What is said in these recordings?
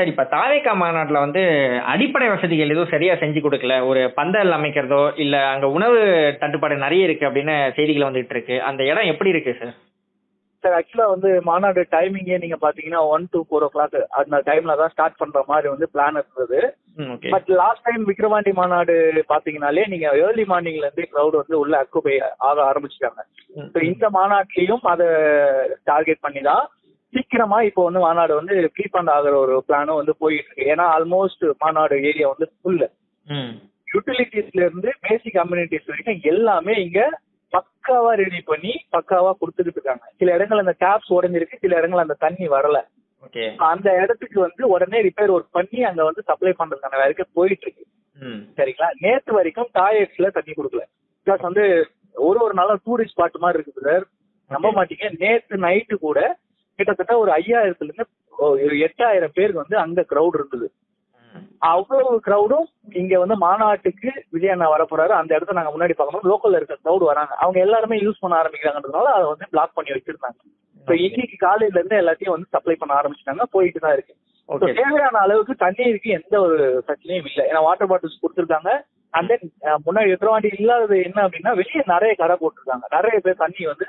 Sir இப்ப தாவேக்கா மாநாட்டுல வந்து அடிப்படை வசதிகள் எதுவும் சரியா செஞ்சு கொடுக்கல. ஒரு பந்தல் அமைக்கிறதோ இல்ல அங்க உணவு தட்டுப்பாடு நிறைய இருக்கு அப்படின்னு செய்திகள் வந்துட்டு இருக்கு. அந்த இடம் எப்படி இருக்கு சார்? சார் ஆக்சுவலா வந்து மாநாடு டைமிங்கே நீங்க பாத்தீங்கன்னா one to four o'clock அந்த டைம்ல தான் ஸ்டார்ட் பண்ற மாதிரி வந்து பிளான் இருந்தது. பட் லாஸ்ட் டைம் விக்ரவாண்டி மாநாடு பாத்தீங்கன்னாலே நீங்க ஏர்லி மார்னிங்ல இருந்தே கிரௌட் வந்து உள்ள அக்குபை ஆக ஆரம்பிச்சிட்டாங்க. இந்த மாநாட்டிலையும் அதை டார்கெட் பண்ணி தான் சீக்கிரமா இப்போ வந்து மாநாடு வந்து ப்ரீஃபண்ட் ஆகிற ஒரு பிளானும் வந்து போயிட்டு இருக்கு ஏன்னா ஆல்மோஸ்ட் மாநாடு ஏரியா வந்து ஃபுல்லு யூட்டிலிட்டிஸ்ல இருந்து பேசிக் கம்யூனிட்டிஸ் வரைக்கும் எல்லாமே இங்க பக்காவா ரெடி பண்ணி பக்காவா கொடுத்துட்டு இருக்காங்க. சில இடங்கள் அந்த டேப்ஸ் உடஞ்சிருக்கு சில இடங்கள் அந்த தண்ணி வரல. அந்த இடத்துக்கு வந்து உடனே ரிப்பேர் ஒர்க் பண்ணி அங்க வந்து சப்ளை பண்றதுக்கான வேலைக்கு போயிட்டு இருக்கு சரிங்களா? நேத்து வரைக்கும் டாய்லெட்ஸ்ல தண்ணி கொடுக்கல. பிகாஸ் வந்து ஒரு ஒரு நாளும் டூரிஸ்ட் ஸ்பாட் மாதிரி இருக்குது சார் நம்ப மாட்டீங்க. நேத்து நைட்டு கூட கிட்டத்தட்ட ஒரு ஐயாயிரத்துல இருந்து ஒரு எட்டாயிரம் பேருக்கு வந்து அங்க கிரவுட் இருந்தது. அவ்வளவு கிரௌடும் இங்க வந்து மாநாட்டுக்கு விஜய் அண்ணா வர போறாரு அந்த இடத்த நாங்க முன்னாடி பார்க்கணும் லோக்கல்ல இருக்க கிரௌட் வராங்க. அவங்க எல்லாருமே யூஸ் பண்ண ஆரம்பிக்கிறாங்கன்றதுனால அதை வந்து பிளாக் பண்ணி வச்சிருந்தாங்க. ஸோ இன்னைக்கு காலையில இருந்து எல்லாத்தையும் வந்து சப்ளை பண்ண ஆரம்பிச்சிட்டாங்க. போயிட்டு தான் இருக்கு. தேவையான அளவுக்கு தண்ணீருக்கு எந்த ஒரு பிரச்சனையும் இல்லை. ஏன்னா வாட்டர் பாட்டில்ஸ் கொடுத்துருக்காங்க. அண்ட் தென் முன்னாடி விக்ரவாண்டி இல்லாதது என்ன அப்படின்னா வெளியே நிறைய கடை போட்டிருக்காங்க. நிறைய பேர் தண்ணி வந்து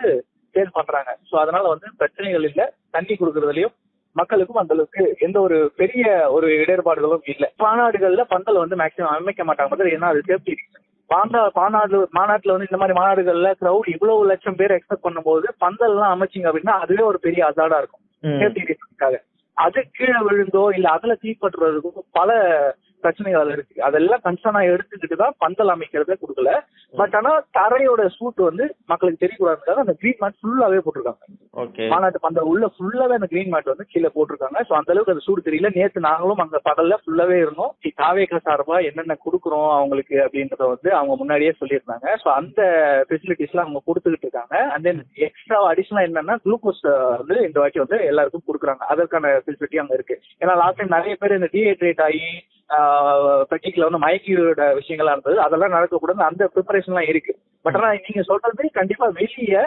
சேல் பண்றாங்க. ஸோ அதனால வந்து பிரச்சனைகள் இல்லை. தண்ணி கொடுக்கறதுலயும் மக்களுக்கும் அந்த அளவுக்கு எந்த ஒரு பெரிய ஒரு இடர்பாடுகளும் இல்லை. மாநாடுகள்ல பந்தல் வந்து மேக்சிமம் அமைக்க மாட்டாங்க. ஏன்னா அது சேஃப்டி பாண்டா மாநாடு மாநாட்டுல வந்து இந்த மாதிரி மாநாடுகள்ல கிரௌட் இவ்வளவு லட்சம் பேர் எக்ஸ்பெக்ட் பண்ணும்போது பந்தல்லாம் அமைச்சிங்க அப்படின்னா அதுவே ஒரு பெரிய அசாடா இருக்கும். சேஃப்டி ரீசனுக்காக அது கீழே விழுந்தோ இல்ல அதுல தீப்பற்றுறதுக்கும் பல பிரச்சனைகள் இருக்கு. அதெல்லாம் கன்சர்னா எடுத்துக்கிட்டு தான் பந்தல் அமைக்கிறத கொடுக்கல. பட் ஆனா தரையோட சூட் வந்து மக்களுக்கு தெரியக்கூடாதுக்காக அந்த கிரீன் மேட் ஃபுல்லாவே போட்டிருக்காங்க. ஓகே மாநாட்டு பந்தல் உள்ள ஃபுல்லாவே அந்த கிரீன் மேட் வந்து கீழே போட்டிருக்காங்க. சோ அந்த அளவுக்கு அது சூடு தெரியல. நேத்து நாங்களும் அங்க பகல்ல ஃபுல்லாவே இருந்தோம். சி, தாவேகா சார்பா என்னென்ன கொடுக்குறோம் அவங்களுக்கு? அப்படின்றத வந்து அவங்க முன்னாடியே சொல்லியிருந்தாங்க. சோ அந்த ஃபெசிலிட்டிஸ்லாம் அவங்க கொடுத்துக்கிட்டு இருக்காங்க. அண்ட் தென் எக்ஸ்ட்ரா அடிஷனலா என்னன்னா குளுக்கோஸ் வந்து இந்த வாட்டி வந்து எல்லாருக்கும் கொடுக்குறாங்க. அதற்கான ஃபெசிலிட்டி அங்க இருக்கு. ஏன்னா லாஸ்ட் டைம் நிறைய பேர் இந்த டீஹைட்ரேட் ஆகி பெட்டிக்ல வந்து மயக்கியோட விஷயங்களா இருந்தது. அதெல்லாம் நடக்கக்கூடாது அந்த ப்ரிப்பரேஷன்லாம் இருக்கு. பட் ஆனா நீங்க சொல்றது கண்டிப்பா வெளியே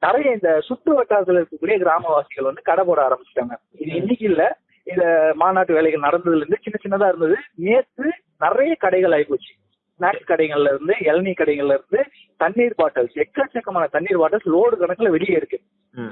நிறைய இந்த சுற்று வட்டாரத்தில் இருக்கக்கூடிய கிராமவாசிகள் வந்து கடை போட ஆரம்பிச்சிட்டாங்க. இது இன்னைக்கு இல்ல. இந்த மாநாட்டு வேலைகள் நடந்ததுல இருந்து சின்ன சின்னதா இருந்தது. நேத்து நிறைய கடைகள் ஆயிப்போச்சு. ஸ்நாக்ஸ் கடைகள்ல இருந்து இளநீ கடைகள்ல இருந்து தண்ணீர் பாட்டில்ஸ் எக்கச்சக்கமான தண்ணீர் பாட்டில்ஸ் லோடு கணக்குல வெளியே இருக்கு.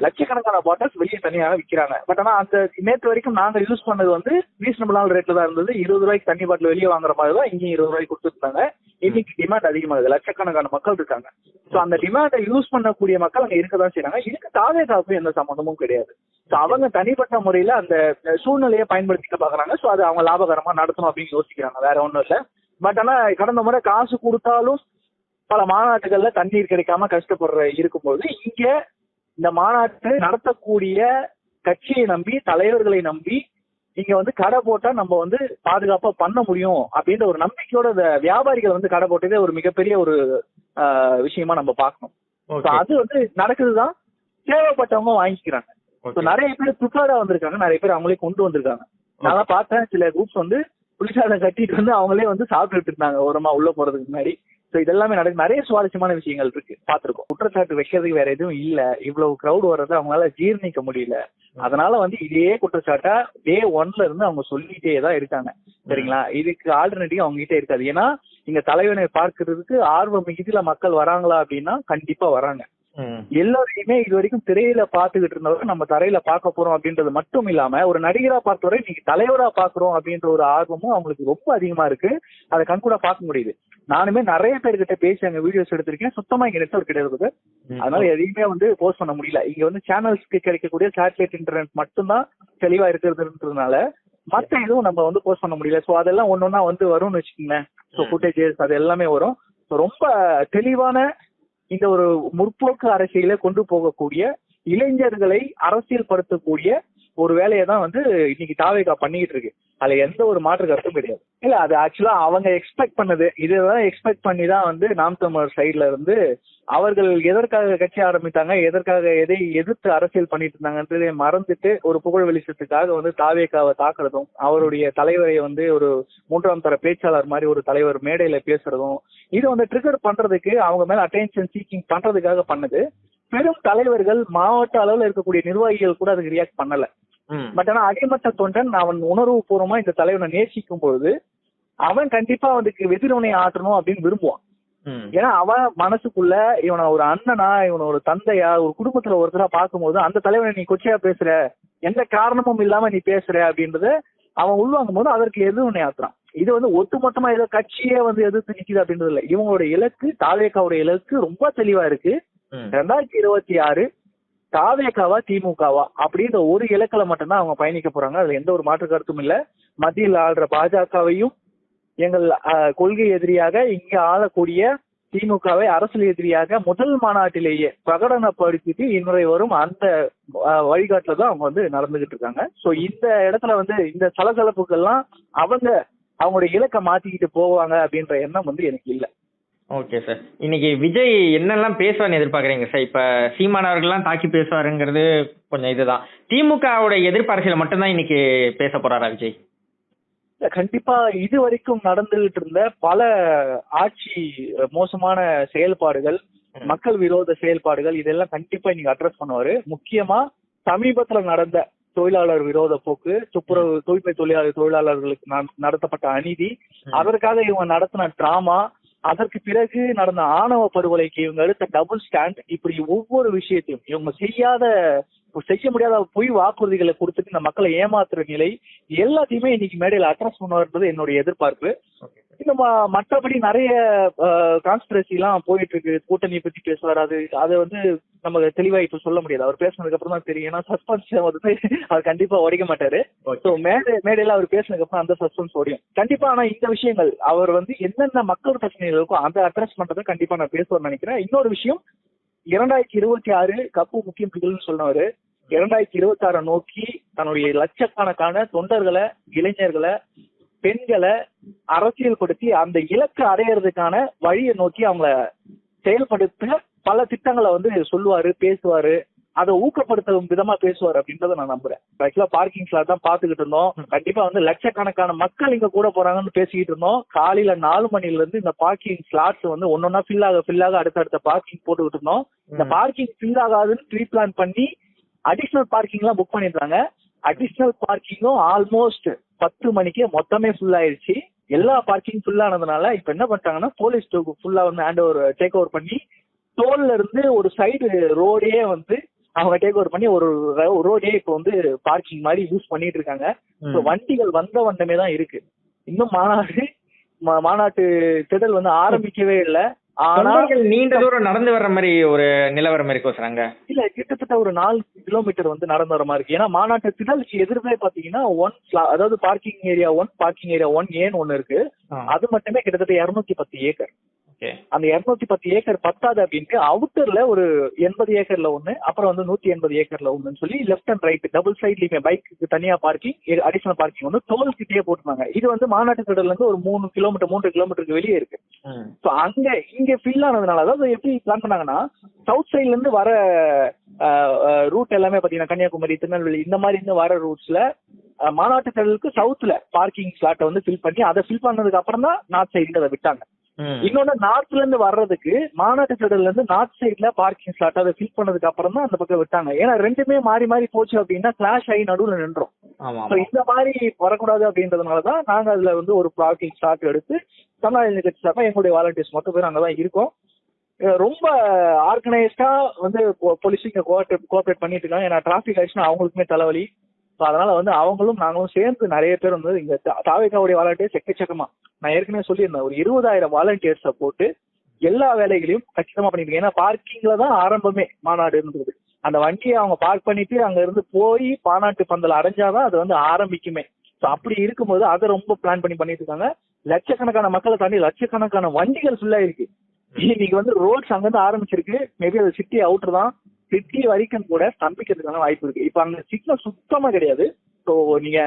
லட்சக்கணக்கான பாட்டில்ஸ் வெளியே தனியாக விற்கிறாங்க பட் ஆனா அந்த நேற்று வரைக்கும் நாங்க யூஸ் பண்ணது வந்து ரீசனபிளான ரேட்ல தான் இருந்தது. இருபது ரூபாய்க்கு தண்ணி பாட்டில் வெளியே வாங்குற மாதிரி தான் இங்கேயும் இருபது ரூபாய்க்கு கொடுத்துருந்தாங்க. இன்னைக்கு டிமாண்ட் அதிகமாகுது. லட்சக்கணக்கான மக்கள் இருக்காங்க. சோ அந்த டிமாண்டை யூஸ் பண்ணக்கூடிய மக்கள் அங்க இருக்க தான் செய்றாங்க. இதுக்கு தாவேகாவுக்கும் எந்த சம்மந்தமும் கிடையாது. அவங்க தனிப்பட்ட முறையில அந்த சூழ்நிலையை பயன்படுத்திக்க பாக்குறாங்க சோ அது அவங்க லாபகரமா நடத்தணும் அப்படின்னு யோசிக்கிறாங்க. வேற ஒண்ணும் இல்ல. பட் ஆனா கடந்த முறை காசு கொடுத்தாலும் பல மாநாட்டுகள்ல தண்ணீர் கிடைக்காம கஷ்டப்படுற இருக்கும்போது இங்க இந்த மாநாட்டு நடத்தக்கூடிய கட்சியை நம்பி தலைவர்களை நம்பி இங்க வந்து கடை போட்டா நம்ம வந்து பாதுகாப்பா பண்ண முடியும் அப்படின்ற ஒரு நம்பிக்கையோட வியாபாரிகள் வந்து கடை போட்டதே ஒரு மிகப்பெரிய ஒரு விஷயமா நம்ம பார்க்கணும். அது வந்து நடக்குதுதான். தேவைப்பட்டவங்க வாங்கிக்கிறாங்க. நிறைய பேர் ப்ரிப்பேர்டா வந்திருக்காங்க. நிறைய பேர் அவங்களே கொண்டு வந்திருக்காங்க. நான் பார்த்தேன். சில குரூப்ஸ் வந்து புளிசாதம் கட்டிட்டு வந்து அவங்களே வந்து சாப்பிட்டுட்டு இருந்தாங்க. ஓரமா உள்ள போறதுக்கு முன்னாடி. சோ இதெல்லாமே நடக்கு நிறைய சுவாரஸ்யமான விஷயங்கள் இருக்கு. பார்த்திருக்கோம். குற்றச்சாட்டு வைக்கிறதுக்கு வேற எதுவும் இல்ல. இவ்வளவு கிரௌட் வர்றதை அவங்களால ஜீர்ணிக்க முடியல. அதனால வந்து இதே குற்றச்சாட்டா டே ஒன்ல இருந்து அவங்க சொல்லிட்டே தான் இருக்காங்க. சரிங்களா? இதுக்கு ஆல்டர்னேட்டிவ் அவங்க கிட்ட இருக்காது. ஏன்னா இங்க தலைவனை பார்க்கிறதுக்கு ஆர்வம் மிகுதியில மக்கள் வராங்களா அப்படின்னா கண்டிப்பா வராங்க. எல்லாரையுமே இது வரைக்கும் திரையில பாத்துக்கிட்டு இருந்தவரை நம்ம தரையில பார்க்க போறோம் அப்படின்றது மட்டும் இல்லாம ஒரு நடிகரா பார்த்தவரை இன்னைக்கு தலைவரா பாக்குறோம் அப்படின்ற ஒரு ஆர்வமும் அவங்களுக்கு ரொம்ப அதிகமா இருக்கு. அதை கண்கூட பார்க்க முடியுது. நானுமே நிறைய பேர்கிட்ட பேசி அங்க வீடியோஸ் எடுத்திருக்கேன். சுத்தமா இங்க நெட்ஒர்க் கிடையாது. அதனால எதையுமே வந்து போஸ்ட் பண்ண முடியல. இங்க வந்து சேனல்ஸ்க்கு கிடைக்கக்கூடிய சேட்டலைட் இன்டர்நெட் மட்டும்தான் தெளிவா இருக்கிறதுன்றதுனால மத்த எதுவும் நம்ம வந்து போஸ்ட் பண்ண முடியல. சோ அதெல்லாம் ஒன்னொன்னா வந்து வரும்னு வச்சுக்கோங்களேன். சோ ஃபுட்டேஜஸ் அது எல்லாமே வரும். So ரொம்ப தெளிவான இந்த ஒரு முற்போக்கு அரசியலை கொண்டு போகக்கூடிய இளைஞர்களை அரசியல் படுத்தக்கூடிய ஒரு வேலையை தான் வந்து இன்னைக்கு தாவேகா பண்ணிட்டு இருக்கு. அதுல எந்த ஒரு மாற்று கருத்தும் கிடையாது இல்ல அது ஆக்சுவலா அவங்க எக்ஸ்பெக்ட் பண்ணது இதுதான் எக்ஸ்பெக்ட் பண்ணி தான் வந்து நாம் தமிழர் சைடுல இருந்து அவர்கள் எதற்காக கட்சி ஆரம்பித்தாங்க எதற்காக எதை எதிர்த்து அரசியல் பண்ணிட்டு இருந்தாங்கன்றதை மறந்துட்டு ஒரு புகழ் வெளிச்சத்துக்காக வந்து தாவேக்காவை தாக்குறதும் அவருடைய தலைவரை வந்து ஒரு மூன்றாம் தர பேச்சாளர் மாதிரி ஒரு தலைவர் மேடையில பேசுறதும் இது வந்து ட்ரிகர் பண்றதுக்கு அவங்க மேல அட்டென்ஷன் சீக்கிங் பண்றதுக்காக பண்ணது. பெரும் தலைவர்கள் மாவட்ட அளவுல இருக்கக்கூடிய நிர்வாகிகள் கூட அதுக்கு ரியாக்ட் பண்ணல. பட் ஆனா அடிமட்ட தொண்டன் அவன் உணர்வு பூர்வமா இந்த தலைவனை நேசிக்கும் பொழுது அவன் கண்டிப்பா அவனுக்கு எதிரவனை ஆற்றணும் அப்படின்னு விரும்புவான். ஏன்னா அவன் மனசுக்குள்ள இவனை ஒரு அண்ணனா இவனை ஒரு தந்தையா ஒரு குடும்பத்துல ஒருத்தரா பார்க்கும்போது அந்த தலைவனை நீ கொச்சையா பேசுற எந்த காரணமும் இல்லாம நீ பேசுற அப்படின்றத அவன் உள்வாங்கும் போது அதற்கு எதிர்வினை ஆத்துறான். இது வந்து ஒட்டுமொத்தமா ஏதோ கட்சியே வந்து எதிர்த்து நிக்குது அப்படின்றது இல்ல. இவங்களோட இலக்கு தாவேக்காவோட இலக்கு ரொம்ப தெளிவா இருக்கு. ரெண்டாயிரத்தி இருபத்தி ஆறு தாவேக்காவா திமுகவா அப்படின்ற ஒரு இலக்கில மட்டும்தான் அவங்க பயணிக்க போறாங்க. அதுல எந்த ஒரு மாற்று கருத்தும் இல்ல. மத்தியில் ஆள்ற பாஜகவையும் எங்கள் கொள்கை எதிரியாக இங்க ஆளக்கூடிய திமுகவை அரசியல் எதிரியாக முதல் மாநாட்டிலேயே பிரகடனப்படுத்திட்டு இன்றைய வரும் அந்த வழிகாட்டுல தான் அவங்க வந்து நடந்துகிட்டு இருக்காங்க. சோ இந்த இடத்துல வந்து இந்த சலசலப்புக்கெல்லாம் அவங்க அவங்களுடைய இலக்கை மாத்திக்கிட்டு போவாங்க அப்படின்ற எண்ணம் வந்து எனக்கு இல்லை. ஓகே சார் இன்னைக்கு விஜய் என்னெல்லாம் பேசுவார்னு எதிர்பார்க்குறீங்க சார் இப்ப சீமான் அவர்கள்லாம் தாக்கி பேசுவாருங்கிறது கொஞ்சம் இதுதான். திமுகவோட எதிர்ப்பு அரசியல் மட்டும்தான் இன்னைக்கு பேச போறாரா விஜய்? கண்டிப்பா இது வரைக்கும் நடந்துகிட்டு இருந்த பல ஆட்சி மோசமான செயல்பாடுகள். மக்கள் விரோத செயல்பாடுகள் இதெல்லாம் கண்டிப்பா இன்னைக்கு அட்ரஸ் பண்ணுவாரு. முக்கியமா சமீபத்துல நடந்த தொழிலாளர் விரோத போக்கு துப்புரவு தூய்மை தொழிலாளர் தொழிலாளர்களுக்கு நட- நடத்தப்பட்ட அநீதி. அதற்காக இவங்க நடத்தின டிராமா அதற்கு பிறகு நடந்த ஆணவ படுகொலைக்கு இவங்க எடுத்த டபுள் ஸ்டாண்ட் இப்படி ஒவ்வொரு விஷயத்தையும் இவங்க செய்யாத செய்ய முடியாத பொய் வாக்குறுதிகளை கொடுத்துட்டு இந்த மக்களை ஏமாத்துற நிலை எல்லாத்தையுமே இன்னைக்கு மேடையில் அட்ரஸ் பண்ணுவார்ன்றது என்னுடைய எதிர்பார்ப்பு. ஓகே. இந்த ம- மற்றபடி நிறைய கான்ஸ்பிரசி எல்லாம் போயிட்டு இருக்கு கூட்டணியை பத்தி பேசுவார். அது அதை வந்து நம்ம தெளிவா இப்ப சொல்ல முடியாது. அவர் பேசினதுக்கு அப்புறம் தான் தெரியும். ஏன்னா சஸ்பென்ஸ் வந்து அவர் கண்டிப்பா உடைக்க மாட்டாரு. ஸோ மேடை மேடையில அவர் பேசினதுக்கு அப்புறம் அந்த சஸ்பென்ஸ் ஓடியும். கண்டிப்பா ஆனா இந்த விஷயங்கள் அவர் வந்து என்னென்ன மக்கள் பிரச்சனைகள் இருக்கோ அந்த அட்ரஸ் பண்றதை கண்டிப்பா நான் பேசுவேன்னு நினைக்கிறேன். இன்னொரு விஷயம் இரண்டாயிரத்தி இருபத்தி ஆறு கப்பு முக்கியம் பிகழ்னு சொன்னவர். இரண்டாயிரத்தி இருபத்தி ஆறை நோக்கி தன்னுடைய லட்சக்கணக்கான தொண்டர்களை இளைஞர்களை பெண்களை அரசியல் படுத்தி அந்த இலக்கு அடையிறதுக்கான வழியை நோக்கி அவங்கள செயல்படுத்த பல திட்டங்களை வந்து சொல்லுவாரு பேசுவாரு. அதை ஊக்கப்படுத்தும் விதமா பேசுவார் அப்படின்றத நான் நம்புறேன். ஆக்சுவலா பார்க்கிங் ஸ்லாட் தான் பாத்துக்கிட்டு இருந்தோம். கண்டிப்பா வந்து லட்சக்கணக்கான மக்கள் இங்க கூட போறாங்கன்னு பேசிக்கிட்டு இருந்தோம். காலையில நாலு மணில இருந்து இந்த பார்க்கிங் ஸ்லாட்ஸ் வந்து ஒன்னொன்னா ஃபில் ஆக ஃபில் ஆக அடுத்தடுத்த பார்க்கிங் போட்டுக்கிட்டு இருந்தோம். இந்த பார்க்கிங் ஃபில் ஆகாதுன்னு ப்ரீ பிளான் பண்ணி அடிஷனல் பார்க்கிங் எல்லாம் புக் பண்ணிருந்தாங்க அடிஷனல் பார்க்கிங்கும் ஆல்மோஸ்ட் பத்து மணிக்கு மொத்தமே ஃபுல் ஆயிருச்சு. எல்லா பார்க்கிங் ஃபுல் ஆனதுனால இப்ப என்ன பண்ணிட்டாங்கன்னா போலீஸ் ஃபுல்லா வந்து ஹேண்ட் ஓவர் டேக் ஓவர் பண்ணி டோல்ல இருந்து ஒரு சைடு ரோடே வந்து அவங்க டேக் ஓவர் பண்ணி ஒரு ரோடே இப்போ வந்து பார்க்கிங் மாதிரி யூஸ் பண்ணிட்டு இருக்காங்க. வண்டிகள் வந்த வண்ணமே தான் இருக்கு. இன்னும் மாநாடு மாநாட்டு திடல் வந்து ஆரம்பிக்கவே இல்லை. ஆனா தொண்டர்கள் நீண்ட தூரம் நடந்து வர்ற மாதிரி ஒரு நிலவரம் இருக்கும் சார் அங்க இல்ல கிட்டத்தட்ட ஒரு நாலு கிலோமீட்டர் வந்து நடந்து வர மாதிரி இருக்கு. ஏன்னா மாநாட்டு திடலுக்கு எதிர்ப்பே பாத்தீங்கன்னா ஒன் அதாவது parking area one parking area one ஏன்னு ஒன்னு இருக்கு. அது மட்டுமே கிட்டத்தட்ட இருநூத்தி பத்து ஏக்கர். அந்த இருநூத்தி பத்து ஏக்கர் பத்தாது அப்படின்ட்டு அவுட்டர்ல ஒரு எண்பது ஏக்கர்ல ஒண்ணு அப்புறம் வந்து நூத்தி எண்பது ஏக்கர்ல ஒண்ணுன்னு சொல்லி லெஃப்ட் அண்ட் ரைட் டபுள் சைட்லயுமே பைக்கு தனியா பார்க்கிங் அடிஷனல் பார்க்கிங் வந்து டோல் கிட்டே போட்டுருந்தாங்க. இது வந்து மாநாட்டு திடல்ல இருந்து ஒரு மூணு கிலோமீட்டர் மூன்று கிலோமீட்டருக்கு வெளியே இருக்கு. ஸோ அங்க இங்க ஃபில் ஆனதுனால அதாவது எப்படி பிளான் பண்ணாங்கன்னா சவுத் சைட்ல இருந்து வர ரூட் எல்லாமே பாத்தீங்கன்னா கன்னியாகுமரி திருநெல்வேலி இந்த மாதிரி இருந்து வர ரூட்ஸ்ல மாநாட்டு திடலுக்கு சவுத்ல பார்க்கிங் ஸ்லாட்டை வந்து ஃபில் பண்ணி அதை ஃபில் பண்ணதுக்கு அப்புறம் தான் நார்த் சைடுக்கு அதை விட்டாங்க. இன்னொன்னு நார்த்ல இருந்து வர்றதுக்கு மாநாட்டு திடல்ல இருந்து நார்த் சைடுல பார்க்கிங் ஸ்லாட் அதை ஃபில் பண்ணதுக்கு அப்புறம் தான் அந்த பக்கம் விட்டாங்க. ஏன்னா ரெண்டுமே மாறி மாறி போச்சு அப்படின்னா கிளாஷ் ஆகி நடுவுல நின்றோம். இந்த மாதிரி வரக்கூடாது அப்படின்றதுனால தான் நாங்க அதுல வந்து ஒரு பார்க்கிங் ஸ்லாட் எடுத்து தமிழ்நாடு கட்சி சார்பா எங்களுடைய வாலண்டியர்ஸ் மொத்த பேர் அங்கதான் இருக்கோம். ரொம்ப ஆர்கனைஸ்டா வந்து போலீஸ் இங்க கோஆப்ரேட் பண்ணிட்டு இருக்காங்க. ஏன்னா டிராபிக் ஆயிடுச்சுன்னா அவங்களுக்குமே தலைவலி. ஸோ அதனால வந்து அவங்களும் நாங்களும் சேர்ந்து நிறைய பேர் வந்து இங்க தாவேக்காவுடைய வாலண்டியர்ஸ் எக்கச்சக்கமா நான் ஏற்கனவே சொல்லியிருந்தேன். ஒரு இருபதாயிரம் வாலண்டியர்ஸை போட்டு எல்லா வேலைகளையும் கச்சிதமா பண்ணிட்டு ஏன்னா பார்க்கிங்ல தான் ஆரம்பமே மாநாடு இருந்தது. அந்த வண்டியை அவங்க பார்க் பண்ணிட்டு அங்க இருந்து போய் பாநாட்டு பந்தல் அடைஞ்சாதான் அது வந்து ஆரம்பிக்குமே. ஸோ அப்படி இருக்கும்போது அதை ரொம்ப பிளான் பண்ணி பண்ணிட்டு இருக்காங்க. லட்சக்கணக்கான மக்களை தாண்டி லட்சக்கணக்கான வண்டிகள் ஃபுல்லா இருக்கு இன்னைக்கு வந்து ரோட்ஸ் அங்கிருந்து ஆரம்பிச்சிருக்கு. மேபி அது சிட்டி அவுட்டர் தான். சிட்டி வரைக்கும் கூட ஸ்தம்பிக்கிறதுக்கான வாய்ப்பு இருக்கு. இப்ப அங்க சிக்னல் சுத்தமா கிடையாது. ஸோ நீங்க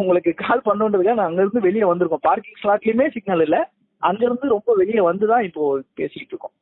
உங்களுக்கு கால் பண்ணுன்றதுக்காக நான் அங்க இருந்து வெளியே வந்திருக்கோம் பார்க்கிங் ஸ்லாட்லயுமே சிக்னல் இல்ல. அங்க இருந்து ரொம்ப வெளியே வந்துதான் இப்போ பேசிட்டு இருக்கோம்.